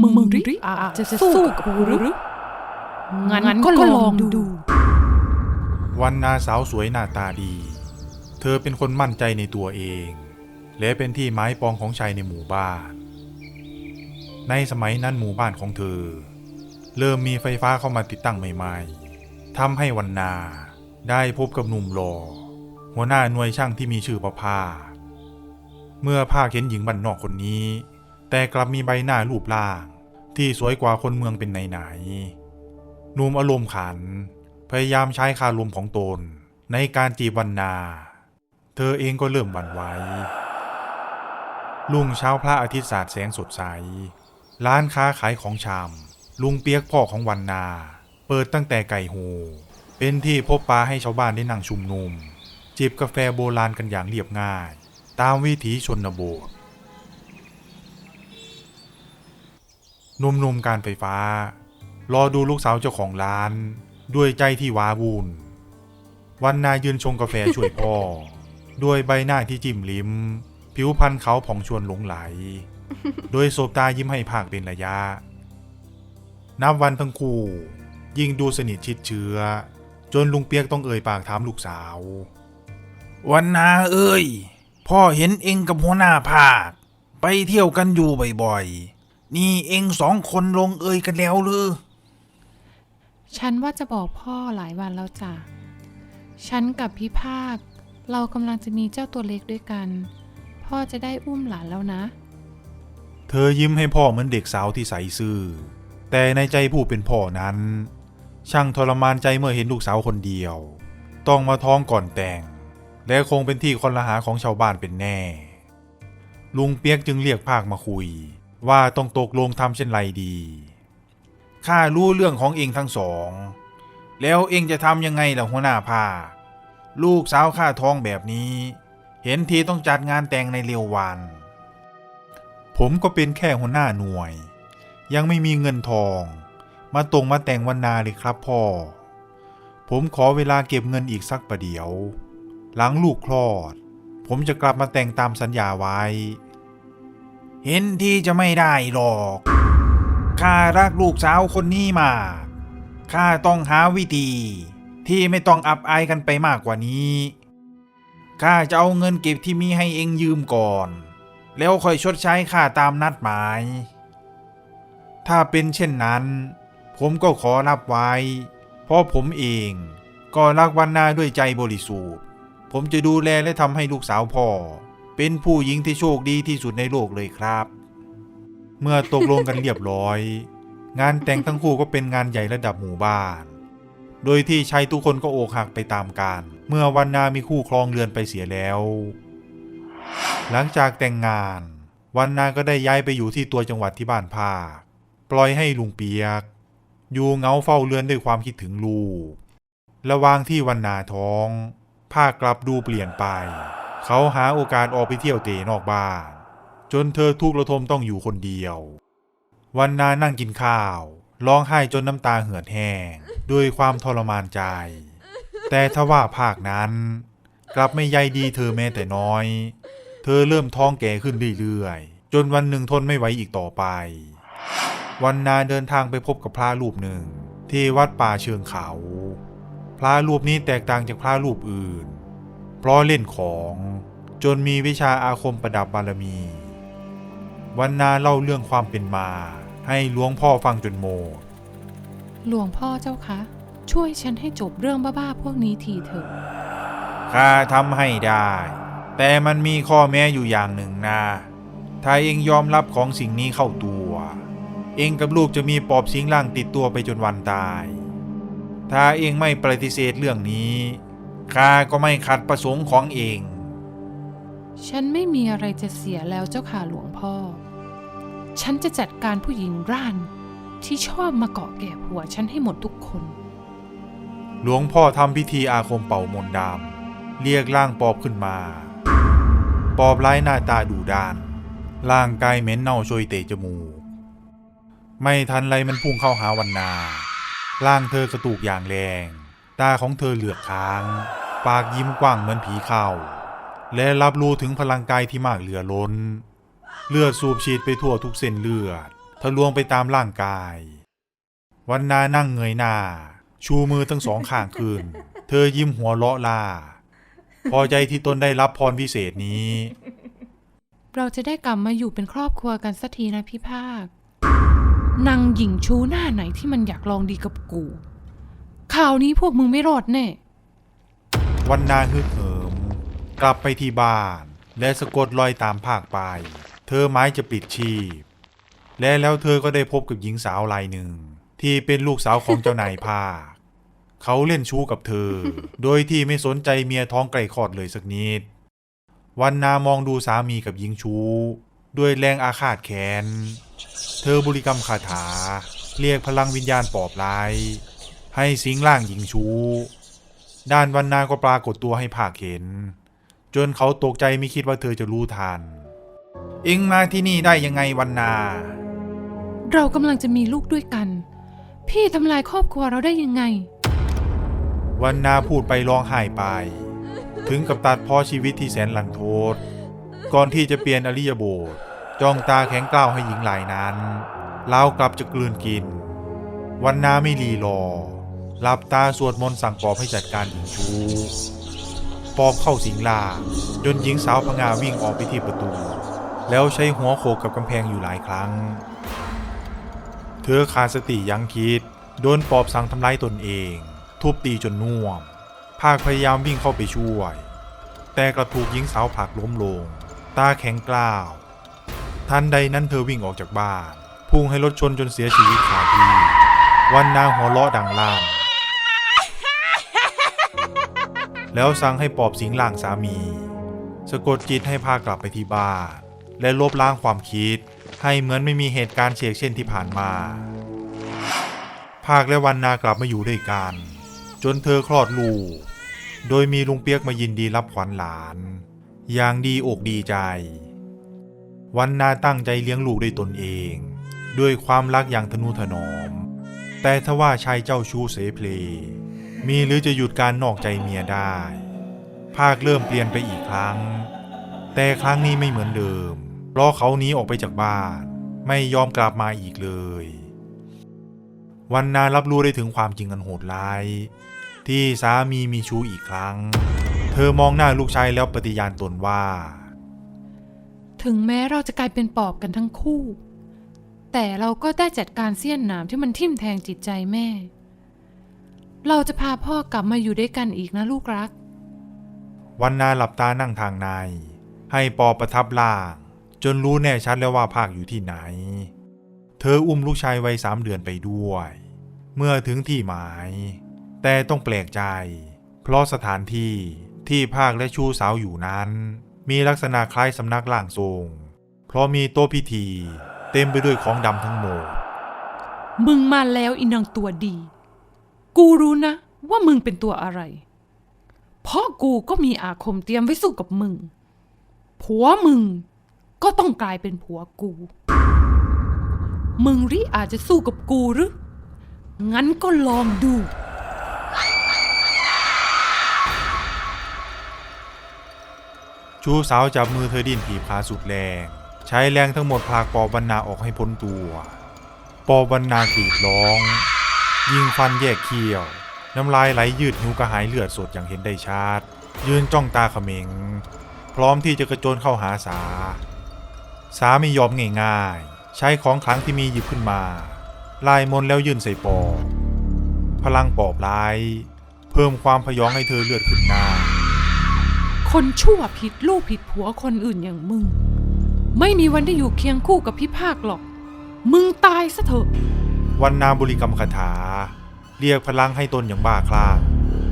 มึงริอาจจะสู้กับกูหรือ งั้นก็ลองดู วันนาสาวสวยหน้าตาดี เธอเป็นคนมั่นใจในตัวเอง และเป็นที่ไม้ปองของชายในหมู่บ้าน ในสมัยนั้นหมู่บ้านของเธอ เริ่มมีไฟฟ้าเข้ามาติดตั้งใหม่ ๆทำให้วันนาได้พบกับหนุ่มหล่อหัวหน้าหน่วยช่างที่มีชื่อประภาสเมื่อภาคเห็นหญิงบ้านนอกคนนี้ แต่กลับมีใบหน้ารูปร่าง ที่สวยกว่าคนเมืองเป็นไหนๆหนุ่มอารมณ์ขัน พยายามใช้คารมของตน ในการจีบวันนา เธอเองก็เริ่มหวั่นไหวลุงเช้าพระอาทิตย์สาดแสงสดใส ร้านค้าขายของชำลุงเปียกพ่อของวันนา เปิดตั้งแต่ไก่หู เป็นที่พบปะให้ชาวบ้านได้นั่งชุมนุม จิบกาแฟโบราณกันอย่างเรียบง่าย ตามวิถีชนบท หนุ่มๆการไฟฟ้า รอดูลูกสาวเจ้าของร้าน ด้วยใจที่ว้าวุ่นวันนายืนชงกาแฟช่วยพ่อ ด้วยใบหน้าที่จิ้มลิ้ม ผิวพรรณเขาผ่องชวนหลงไหล โดยโสบตายิ้มให้ภาคเป็นระยะ นับวันทั้งคู่ ยิ่งดูสนิทชิดเชื้อ จนลุงเปียกต้องเอ่ยปากถามลูกสาว วันนาเอ้ย พ่อเห็นเองกับหัวหน้าภาค ไปเที่ยวกันอยู่บ่อยๆ นี่เองสองคนลงเอยกันแล้วหรือ ฉันว่าจะบอกพ่อหลายวันแล้วจ้ะ ฉันกับพี่ภาค เรากำลังจะมีเจ้าตัวเล็กด้วยกัน พ่อจะได้อุ้มหลานแล้วนะ เธอยิ้มให้พ่อเหมือนเด็กสาวที่ใสซื่อ แต่ในใจผู้เป็นพ่อนั้น ช่างทรมานใจเมื่อเห็นลูกสาวคนเดียว ต้องมาท้องก่อนแต่ง และคงเป็นที่คนละหาของชาวบ้านเป็นแน่ ลุงเปียกจึงเรียกภาคมาคุย ว่าต้องตกลงทำเช่นไรดี ข้ารู้เรื่องของเองทั้งสอง แล้วเองจะทำยังไงล่ะหัวหน้าภาลูกสาวข้าท้องแบบนี้ เห็นทีต้องจัดงานแต่งในเร็ววัน ผมก็เป็นแค่หัวหน้าหน่วย ยังไม่มีเงินทอง มาตรงมาแต่งวันนาเลยครับพ่อ ผมขอเวลาเก็บเงินอีกสักประเดี๋ยว หลังลูกคลอด ผมจะกลับมาแต่งตามสัญญาไว้ เห็นทีจะไม่ได้หรอก ข้ารักลูกสาวคนนี้มาก ข้าต้องหาวิธี ที่ไม่ต้องอับอายกันไปมากกว่านี้ ข้าจะเอาเงินเก็บที่มีให้เองยืมก่อน แล้วค่อยชดใช้ค่าตามนัดหมาย ถ้าเป็นเช่นนั้น ผมก็ขอรับไว้ เพราะผมเองก็รักวันนาด้วยใจบริสุทธิ์ ผมจะดูแลและทำให้ลูกสาวพ่อ เป็นผู้หญิงที่โชคดีที่สุดในโลกเลยครับ เมื่อตกลงกันเรียบร้อย งานแต่งทั้งคู่ก็เป็นงานใหญ่ระดับหมู่บ้าน โดยที่ชายทุกคนก็อกหักไปตามกันเมื่อวันนามีคู่ครองเรือนไปเสียแล้ว หลังจากแต่งงาน วันนาก็ได้ย้ายไปอยู่ที่ตัวจังหวัดที่บ้านภาปล่อยให้ลุงเปียก อยู่เงาเฝ้าเรือนด้วยความคิดถึงลูกระวางที่วันนาท้องภาคกลับดูเปลี่ยนไป เขาหาโอกาสออกไปเที่ยวเตะนอกบ้าน จนเธอทุกข์ระทมต้องอยู่คนเดียว วันนานั่งกินข้าวร้องไห้จนน้ำตาเหือดแห้งด้วยความทรมานใจ แต่ทว่าภาคนั้น กลับไม่ใยดีเธอแม้แต่น้อย เธอเริ่มท้องแก่ขึ้นเรื่อยๆ จนวันหนึ่งทนไม่ไหวอีกต่อไป วันนาเดินทางไปพบกับพระรูปหนึ่ง ที่วัดป่าเชิงเขา พระรูปนี้แตกต่างจากพระรูปอื่น เพราะเล่นของจนมีวิชาอาคมประดับบารมี วันนาเล่าเรื่องความเป็นมา ให้หลวงพ่อฟังจนโมดหลวงพ่อเจ้าคะ ช่วยฉันให้จบเรื่องบ้าๆพวกนี้ทีเถอะข้าทำให้ได้ แต่มันมีข้อแม้อยู่อย่างหนึ่งนะถ้าเองยอมรับของสิ่งนี้เข้าตัว เองกับลูกจะมีปอบสิงร่างติดตัวไปจนวันตาย ถ้าเองไม่ปฏิเสธเรื่องนี้ ข้าก็ไม่ขัดประสงค์ของเอง ฉันไม่มีอะไรจะเสียแล้วเจ้าค่ะหลวงพ่อ ฉันจะจัดการผู้หญิงร่าน ที่ชอบมาเกาะแก่ผัวฉันให้หมดทุกคน หลวงพ่อทำพิธีอาคมเป่ามนต์ดำเรียกร่างปอบขึ้นมา ปอบไร้หน้าตาดุดาน ร่างกายเหม็นเน่าโชยเตะจมูก ไม่ทันไรมันพุ่งเข้าหาวันนา ร่างเธอกระตุกอย่างแรง ตาของเธอเหลือกค้าง ปากยิ้มกว้างเหมือนผีเข้าและรับรู้ถึงพลังกายที่มากเหลือล้น เลือดสูบฉีดไปทั่วทุกเส้นเลือดททะลวงไปตามร่างกาย วันนานั่งเงยหน้า ชูมือทั้งสองข้างขึ้นเธอยิ้มหัวเราะลา พอใจที่ตนได้รับพรพิเศษนี้ เราจะได้กลับมาอยู่เป็นครอบครัวกันสักทีนะพี่ภาคนางหญิงชูหน้าไหนที่มันอยากลองดีกับกูข่าวนี้พวกมึงไม่รอดแน่ วันนาฮึกเหิม กลับไปที่บ้าน และสะกดรอยตามภาคไป เธอไม้จะปลิดชีพ และแล้วเธอก็ได้พบกับหญิงสาวรายหนึ่ง ที่เป็นลูกสาวของเจ้านายภาค เขาเล่นชู้กับเธอ โดยที่ไม่สนใจเมียท้องไก่คลอดเลยสักนิด วันนามองดูสามีกับหญิงชู้ ด้วยแรงอาฆาตแค้น เธอบริกรรมคาถา เรียกพลังวิญญาณปอบร้ายให้สิงร่างหญิงชู้ ด้านวันนาก็ปรากฏตัวให้ภาคเห็น จนเขาตกใจไม่คิดว่าเธอจะรู้ทัน เอ็งมาที่นี่ได้ยังไงวันนา เรากำลังจะมีลูกด้วยกัน พี่ทำลายครอบครัวเราได้ยังไง วันนาพูดไปร้องไห้ไป ถึงกับตัดเพ้อชีวิตที่แสนหลันโทษ ก่อนที่จะเปลี่ยนอริยบทจ้องตาแข็งกล้าวให้หญิงหลายนั้นลาวกลับจะกลืนกิน วันนาไม่รีรอ หลับตาสวดมนต์สั่งปอบให้จัดการหญิงชู้ปอบเข้าสิงลาจนหญิงสาวพงาวิ่งออกไปที่ประตู แล้วใช้หัวโขกกับกำแพงอยู่หลายครั้ง เธอขาดสติยังคิด โดนปอบสั่งทำร้ายตนเอง ทุบตีจนน่วม ภาคพยายามวิ่งเข้าไปช่วย แต่กลับถูกหญิงสาวผลักล้มลง ตาแข็งกล้าว ทันใดนั้นเธอวิ่งออกจากบ้าน พุ่งให้รถชนจนเสียชีวิตคาที่วันนางหัวเราะดังลั่น แล้วสั่งให้ปอบสิงร่างสามี สะกดจิตให้พากลับไปที่บ้านและลบล้างความคิด ให้เหมือนไม่มีเหตุการณ์เฉกเช่นที่ผ่านมา ภาคและวันนากลับมาอยู่ด้วยกัน จนเธอคลอดลูก โดยมีลุงเปียกมายินดีรับขวัญหลาน อย่างดีอกดีใจ วันนาตั้งใจเลี้ยงลูกด้วยตนเอง ด้วยความรักอย่างทนุถนอม แต่ทว่าชายเจ้าชู้เสเพล มีหรือจะหยุดการนอกใจเมียได้ ภาคเริ่มเปลี่ยนไปอีกครั้ง แต่ครั้งนี้ไม่เหมือนเดิม เพราะเขาหนีออกไปจากบ้าน ไม่ยอมกลับมาอีกเลย วันนารับรู้ได้ถึงความจริงอันโหดร้าย ที่สามีมีชู้อีกครั้ง เธอมองหน้าลูกชายแล้วปฏิญาณตนว่า ถึงแม้เราจะกลายเป็นปอบกันทั้งคู่ แต่เราก็ได้จัดการเสี้ยนหนามที่มันทิ่มแทงจิตใจแม่ เราจะพาพ่อกลับมาอยู่ด้วยกันอีกนะลูกรัก วันนาหลับตานั่งทางใน ให้ปอประทับล่าง จนรู้แน่ชัดแล้วว่าภาคอยู่ที่ไหน เธออุ้มลูกชายวัยสามเดือนไปด้วย เมื่อถึงที่หมาย แต่ต้องแปลกใจ เพราะสถานที่ที่ภาคและชูสาวอยู่นั้น มีลักษณะคล้ายสำนักล่างทรง เพราะมีโต๊ะพิธี เต็มไปด้วยของดำทั้งหมด มึงมาแล้วอินางตัวดี กูรู้นะ ว่ามึงเป็นตัวอะไร เพราะกูก็มีอาคมเตรียมไว้สู้กับมึง ผัวมึงก็ต้องกลายเป็นผัวกู มึงริอาจจะสู้กับกูหรือ งั้นก็ลองดู ชูสาวจับมือเธอดิ้นถีบขาสุดแรง ใช้แรงทั้งหมดพากปอบรรณาออกให้พ้นตัว ปอบบรรณากรีดร้อง ยิงฟันแยกเขี้ยว น้ำลายไหลยืดหิวกระหายเลือดสดอย่างเห็นได้ชัด ยืนจ้องตาเขม็ง พร้อมที่จะกระโจนเข้าหาสา สาไม่ยอมง่ายๆ ใช้ของขลังที่มีหยิบขึ้นมา ลายมนแล้วยื่นใส่ปอบ พลังปอบร้าย เพิ่มความพยองให้เธอเลือดขึ้นหน้า คนชั่วผิดลูกผิดผัวคนอื่นอย่างมึง ไม่มีวันได้อยู่เคียงคู่กับพี่ภาคหรอก มึงตายซะเถอะ วันนาบริกรรมคาถา เรียกพลังให้ตนอย่างบ้าคลั่ง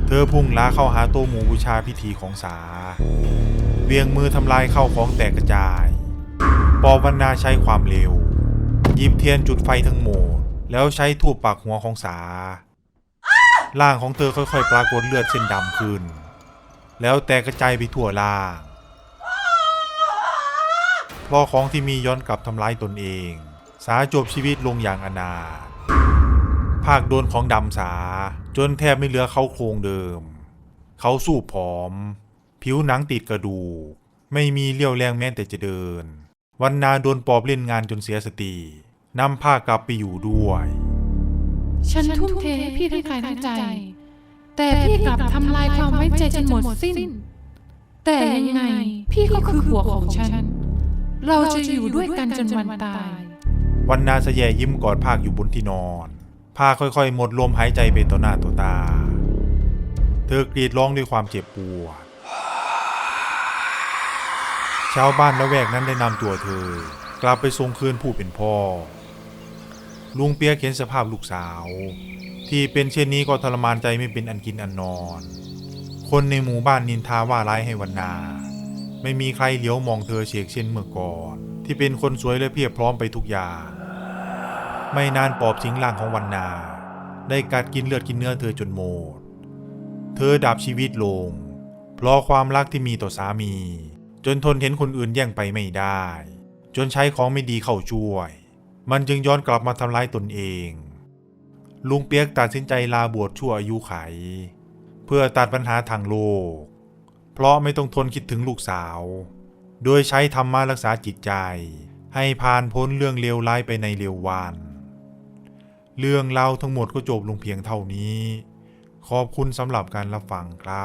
เธอพุ่งล้าเข้าหาโตัวหมูบูชาพิธีของสา เวียงมือทำลายเข้าของแตกกระจาย ปอวันนาใช้ความเร็วหยิบเทียนจุดไฟทั้งหมด แล้วใช้ทูบปักหัวของสา ร่างของเธอค่อยๆ ปรากฏเลือดเส้นดำขึ้น แล้วแตกกระจายไปทั่วล่างเพราะของที่มีย้อนกลับทำร้ายตนเอง สาจบชีวิตลงอย่างอนาถ ภาคโดนของดำสา จนแทบไม่เหลือเขาโครงเดิม เขาสู้ผอม ผิวหนังติดกระดูก ไม่มีเลี้ยวแรงแม้แต่จะเดิน วันนาโดนปอบเล่นงานจนเสียสตินำผ้ากลับไปอยู่ด้วย ฉันทุ่มเทให้พี่ทั้งกายทั้งใจ แต่พี่กลับทำลายความไว้ใจจนหมดสิ้น แต่ยังไงพี่ก็คือหัวของฉัน เราจะอยู่ด้วยกันจนวันตาย วันนาสแยยิ้มกอดภาคอยู่บนที่นอน ภาค่อยๆ หมดลมหายใจไปต่อหน้าต่อตา เธอกรีดร้องด้วยความเจ็บปวด ชาวบ้านละแวกนั้นได้นำตัวเธอ กลับไปทรงคืนผู้เป็นพ่อ ลุงเปียกเห็นสภาพลูกสาว ที่เป็นเช่นนี้ก็ทรมานใจไม่เป็นอันกินอันนอน คนในหมู่บ้านนินทาว่าร้ายให้วันนา ไม่มีใครเหลียวมองเธอเฉกเช่นเมื่อก่อน ที่เป็นคนสวยและเพียบพร้อมไปทุกอย่าง ไม่นานปอบสิงร่างของวันนา ได้กัดกินเลือดกินเนื้อเธอจนหมด เธอดับชีวิตลง เพราะความรักที่มีต่อสามี จนทนเห็นคนอื่นแย่งไปไม่ได้ จนใช้ของไม่ดีเข้าช่วย มันจึงย้อนกลับมาทำร้ายตนเอง ลุงเปียกตัดสินใจลาบวชชั่วอายุไข เพื่อตัดปัญหาทางโลก เพราะไม่ต้องทนคิดถึงลูกสาว โดยใช้ธรรมะรักษาจิตใจให้ผ่านพ้นเรื่องเลวร้ายไปในเร็ววัน เรื่องเล่าทั้งหมดก็จบลงเพียงเท่านี้ ขอบคุณสำหรับการรับฟังครับ